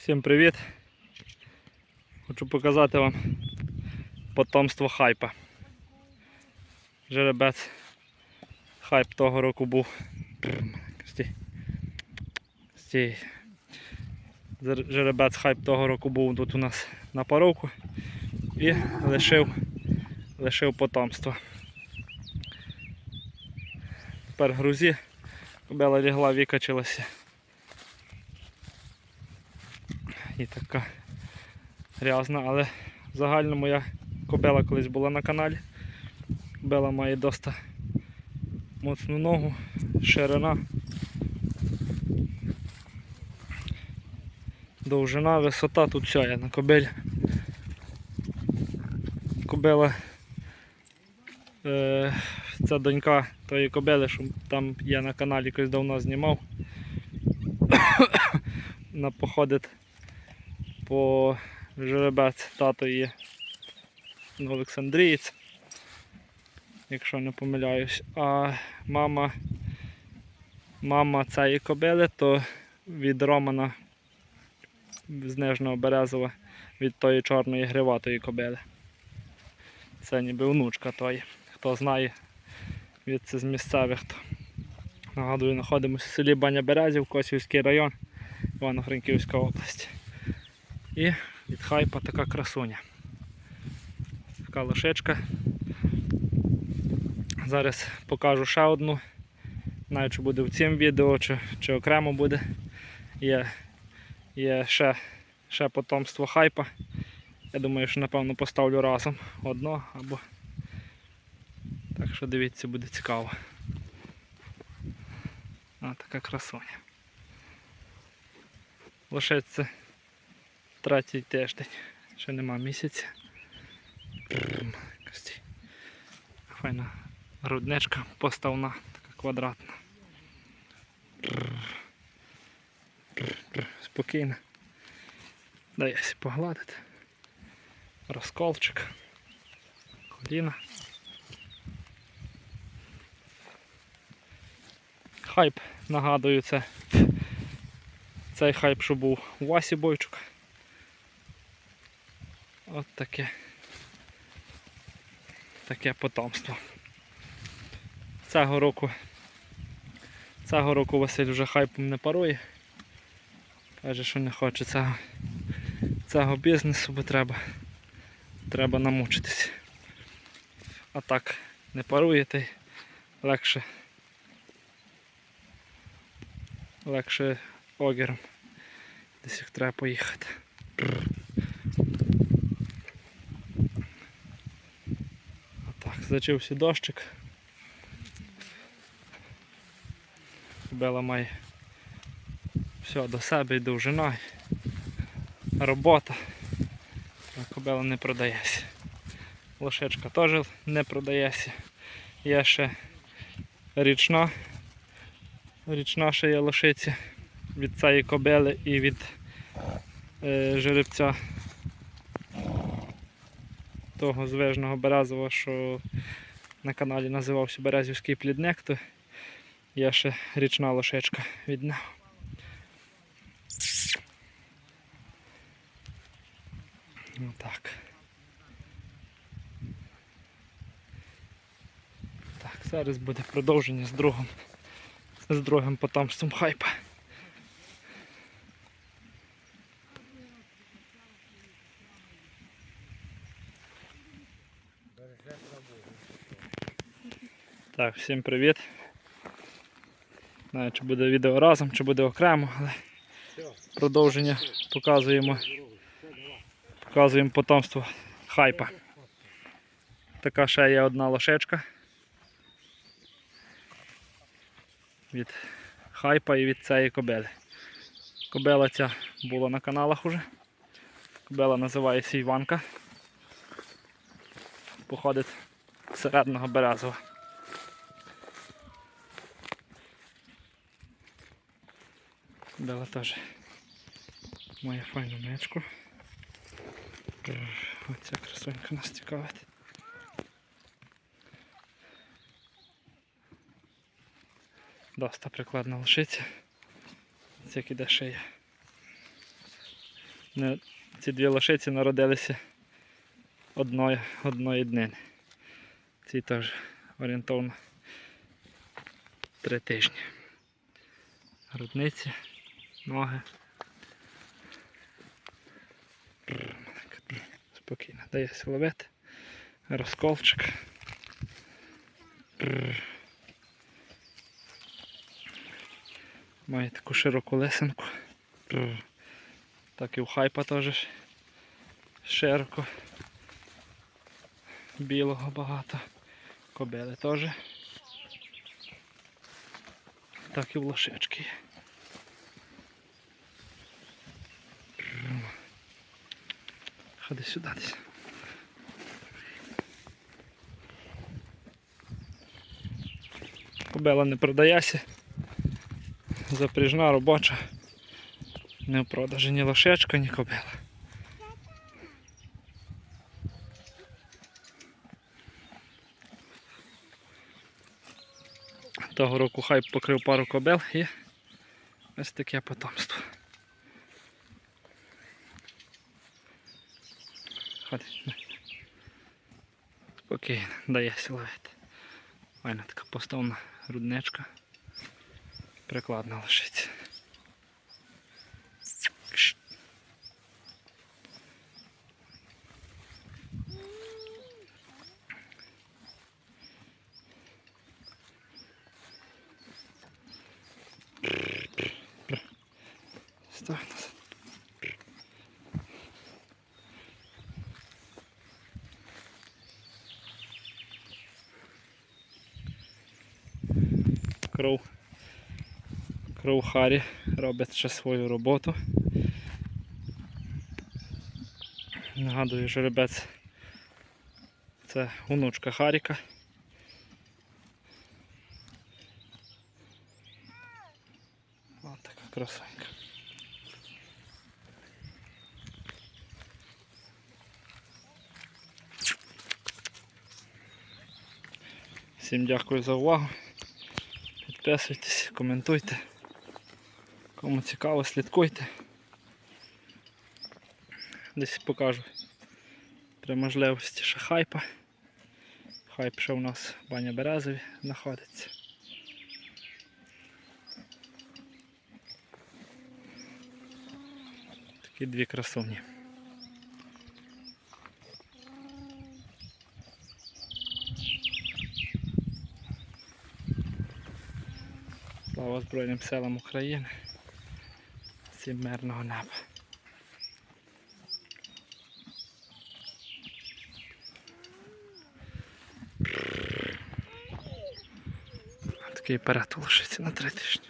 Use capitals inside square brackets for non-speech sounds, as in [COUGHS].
Всім привіт! Хочу показати вам потомство хайпа. Жеребець хайп того року був. Жеребець хайп того року був тут у нас на паровку і лишив, лишив потомство. Тепер грузі. Кобела лягла, викачилася. І така грязна, але загально моя кобела колись була на каналі. Кобела має доста моцну ногу, ширина, довжина, висота, тут все є на кобелі. Кобела е, це донька тої кобели, що там я на каналі колись давно знімав. [COUGHS] Вона походить по жеребець тато є Олександрієць, якщо не помиляюсь. А мама, мама цієї кобили, то від Романа з Нижнього Березова від тої чорної гриватої кобили. Це ніби внучка тої. Хто знає від це з місцевих. То. Нагадую, знаходимося в селі Баня Березів, Косівський район, Івано-Франківська область. І від хайпа така красуня. Така лошечка. Зараз покажу ще одну. Навіть чи буде в цьому відео, чи, чи окремо буде. Є, є ще, ще потомство хайпа. Я думаю, що напевно поставлю разом одно або. Так що дивіться, буде цікаво. А, така красуня. Лошець третій тиждень. Ще нема місяця. Файна грудничка поставна, така квадратна. Спокійно. Дай я погладити. Розколчик. Коліна. Хайп, нагадую, це цей хайп, що був у Васі Бойчука. От таке. Таке потомство. Цього року. Цього року Василь вже хайпом не парує. Каже, що не хоче цього, цього бізнесу, бо треба, треба намучитися. А так не парує, та й легше. Легше огіром. Десь їх треба поїхати. Зачився дощик. Бела має все до себе і довжина. Робота. Кобела не продається. Лошечка теж не продається. Є ще річна. Річна ще є лошиця від цієї кобели і від е, жеребця того звежного березового, що на каналі називався Березівський плідник, то є ще річна лошечка від нього. Ну так. Так, зараз буде продовження з другим, з другим потомством хайпа. Так, всім привіт. Знаю, чи буде відео разом, чи буде окремо, але продовження показуємо. Показуємо потомство хайпа. Така ще є одна лошечка. Від хайпа і від цієї кобели. Кобела ця була на каналах уже. Кобела називається Іванка. Походить з середнього Березова. Дала теж моя файну мечку. Оця красунька нас цікавить. Доста прикладна лошиця. Це іде шия. Ці дві лошиці народилися одної, одної днини. Ці теж орієнтовно три тижні. Грудниці, ноги. Спокійно, дає силовити. Розколчик. Має таку широку лисинку. Так і у хайпа теж широко. Білого багато. Кобили теж. Так і в лошечки. є. Ходи сюди десь. Кобила не продається. Запряжна робоча. Не в продажі ні лошечка, ні кобила. Того року хай покрив пару кобил і ось таке потомство. Ходи. Спокійно, дає силовити. Файна така поставна грудничка. Прикладна лишиться. Кш. Кров. Кров Харі робить ще свою роботу. Нагадую, жеребець це онучка Харіка. Ось така красунька. Всім дякую за увагу. Підписуйтесь, коментуйте. Кому цікаво, слідкуйте. Десь покажу при можливості ще хайпа. Хайп ще у нас баня Березові знаходиться. Такі дві красуні. Збройним силам України. Всім мирного неба. Такий перед на три тижні.